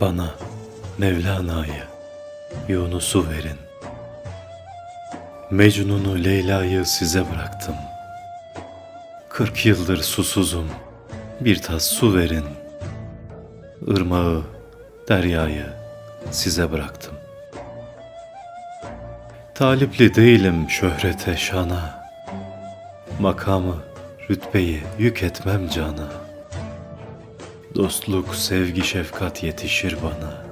Bana Mevlana'yı, Yunus'u verin. Mecnun'u Leyla'yı size bıraktım. Kırk yıldır susuzum, bir tas su verin. Irmağı, deryayı size bıraktım. Talipli değilim şöhrete şana, Makamı, rütbeyi yük etmem cana. Dostluk, sevgi, şefkat yetişir bana.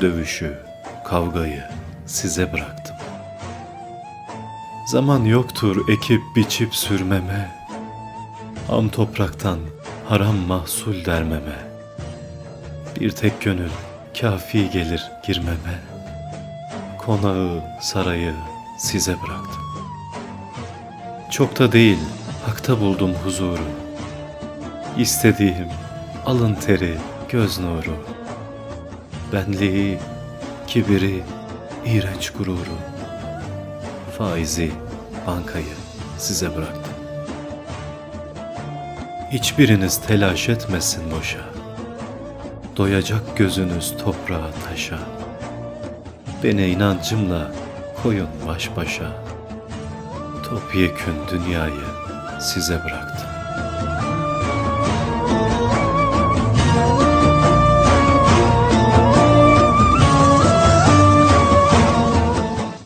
Dövüşü, kavgayı size bıraktım. Zaman yoktur ekip biçip sürmeme. Am topraktan haram mahsul dermeme. Bir tek gönül kafi gelir girmeme. Konağı, sarayı size bıraktım. Çok da değil, hakta buldum huzuru. İstediğim alın teri, göz nuru. Benliği, kibiri, iğrenç gururu. Faizi, bankayı size bıraktım. Hiçbiriniz telaş etmesin boşa. Doyacak gözünüz toprağa taşa. Beni inancımla koyun baş başa. Topyekün dünyayı size bıraktım.